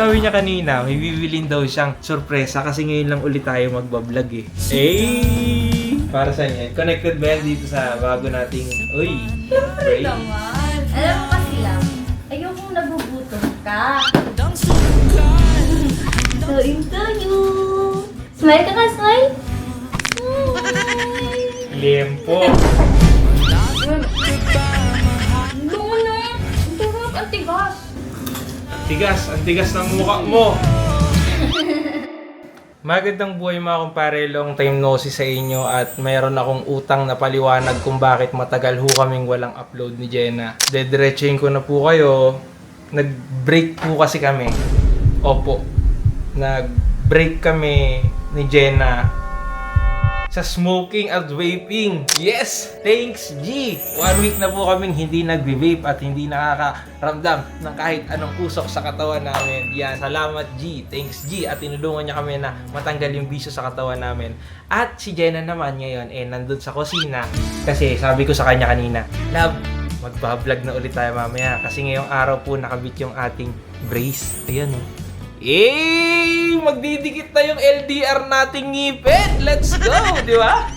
Sabi niya kanina, may bibilin daw siyang sorpresa kasi ngayon lang ulit tayo magbablog eh. Eh! Para sa yan. Connected ba yan dito sa bago nating... Uy! Break. naman. Alam mo kasi lang, ayokong nagugutom ka. Kain tayo. Smile ka ka, smile. Smile. Lempo. Bungo na. Ang tigas. Tigas, ang tigas ng mukha mo. Magandang buhay mga kumpare, long time no see sa inyo at mayroon akong utang na paliwanag kung bakit matagal ho kaming walang upload ni Jenna. Dediretsuhin ko na po kayo. Nag-break po kasi kami. Opo. Nag-break kami ni Jenna sa smoking at vaping. Yes! Thanks, G! One week na po kaming hindi nagbe-vape at hindi nakakaramdam ng kahit anong usok sa katawan namin. Yan, salamat G! Thanks G! At tinulungan niya kami na matanggal yung bisyo sa katawan namin. At si Jenna naman ngayon, eh, nandun sa kusina. Kasi sabi ko sa kanya kanina, Love, magbablog na ulit tayo mamaya. Kasi ngayong araw po nakabit yung ating brace. Ayan oh. Eh, magdidikit na yung LDR nating ngipin. Let's go, di ba?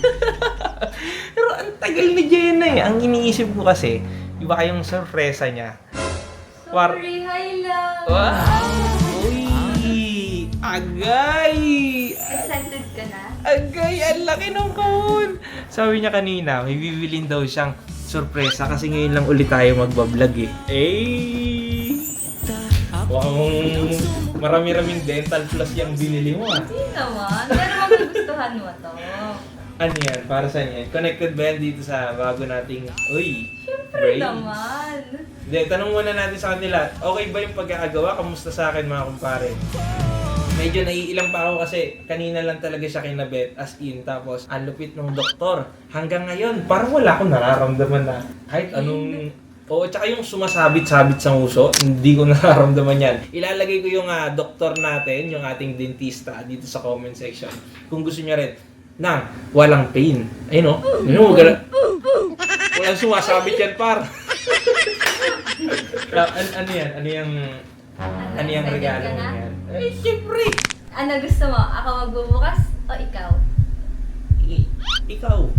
Pero ang tagal ni Jenna eh. Ang iniisip ko kasi, iba kayong sorpresa niya. War- Sorry, hi love. Wow! Uy! Agay! Excited ka na? Agay! Ang laki ng kahon! Sabi niya kanina, may bibilin daw siyang sorpresa kasi ngayon lang ulit tayo magbablog eh. Eh! Wow! Marami-raming dental plus yung binili mo ah. Hindi naman. Pero magugustuhan mo to. Ano yan? Para saan yan? Connected ba yan dito sa bago nating... Uy! Siyempre brace? naman. Hindi, tanong muna natin sa kanila. Okay ba yung pagkakagawa? Kamusta sa akin mga kumpare? Medyo naiilang pa ako kasi kanina lang talaga siya kinabit as in. Tapos ang lupit ng doktor. Hanggang ngayon, parang wala akong nararamdaman na kahit anong... Oo, tsaka yung sumasabit-sabit sa nguso, hindi ko nararamdaman yan. Ilalagay ko yung ah, doktor natin, yung ating dentista dito sa comment section. Kung gusto niya rin, nang walang pain. Ayun o. Ayun o, gala- Walang sumasabit yan, par. Ah, an ano yan? Ano yung... Ano yung regalo mo yan? Eh, siyempre! Ano gusto mo? Ako magbubukas o ikaw? I- ikaw.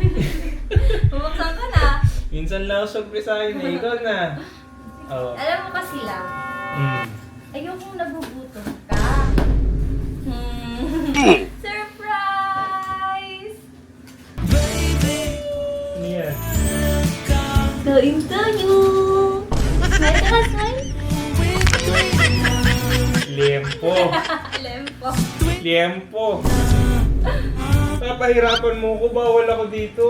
Bubuksan ka na. Minsan lang ako sorpresahin eh. Ikaw na. Oo. Alam mo kasi lang, Mm. ayokong nagugutom ka. Hmm. Surprise! Ano yan? Kain tayo! Smile ka smile? Liempo. Lempo. Liempo. Papahirapan mo ko, bawal ako dito.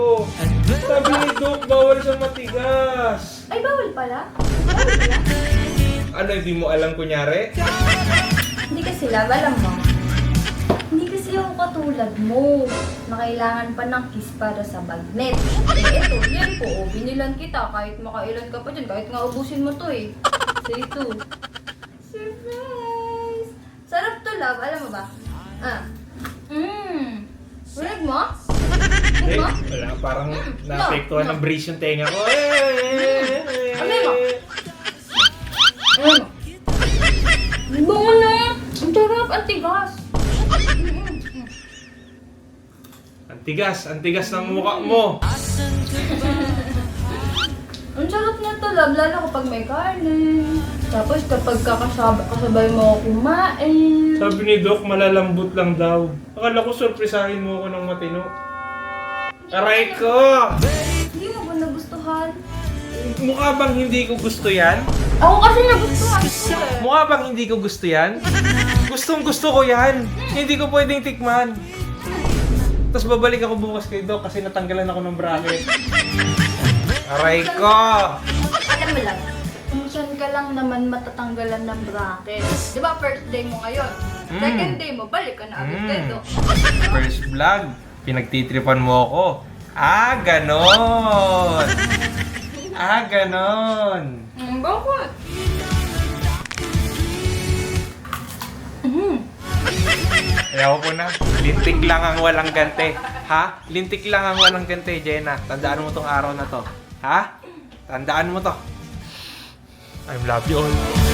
Sabi ni Doc, bawal sa matigas. Ay, bawal pala? Bawal pala? Ano, hindi mo alam kunyari? Hindi kasi love, alam mo. Hindi kasi ako katulad mo na kailangan pa ng kiss para sa bagnet. Eh, eto, yan po. Oh, binilan kita kahit makailan ka pa dyan. Kahit nga ubusin mo to eh. So, ito. Surprise! Sarap to, love. Alam mo ba? Ah. Mmm. Rinig mo? Eh, Rinig mo? wala, parang naapektuhan ng breeze yung tenga ko. Eh, Ano mo? Ano mo? Bungo na! Ang sarap, ang tigas. Ang tigas, ang tigas ng mukha mo. Ang sarap na to, love, lalo kapag may karne. Tapos kapag kakasabay, kasabay mo ako kumain. Sabi ni Doc, malalambot lang daw. Akala ko sorpresahin mo ako ng matino. Aray ko! Hindi mo ba nagustuhan? Mukha bang hindi ko gusto yan? Ako kasi nagustuhan ko eh. Mukha bang hindi ko gusto yan? Gustong gusto ko yan. Hindi ko pwedeng tikman. Tapos babalik ako bukas kay Doc kasi natanggalan ako ng bracket. Aray ko! Alam mo lang, kung saan ka lang naman matatanggalan ng bracket. Di ba first day mo ngayon? Mm. Second day mo, balik ka na agad Mm. dito. First vlog, pinagtitripan mo ako. Ah, ganon! Ah, ganon! Mm, bakit? Mm. Ayaw ko na. Lintik lang ang walang gante. Ha? Lintik lang ang walang gante, Jenna. Tandaan mo tong araw na to. Ha? Tandaan mo to. I love you all.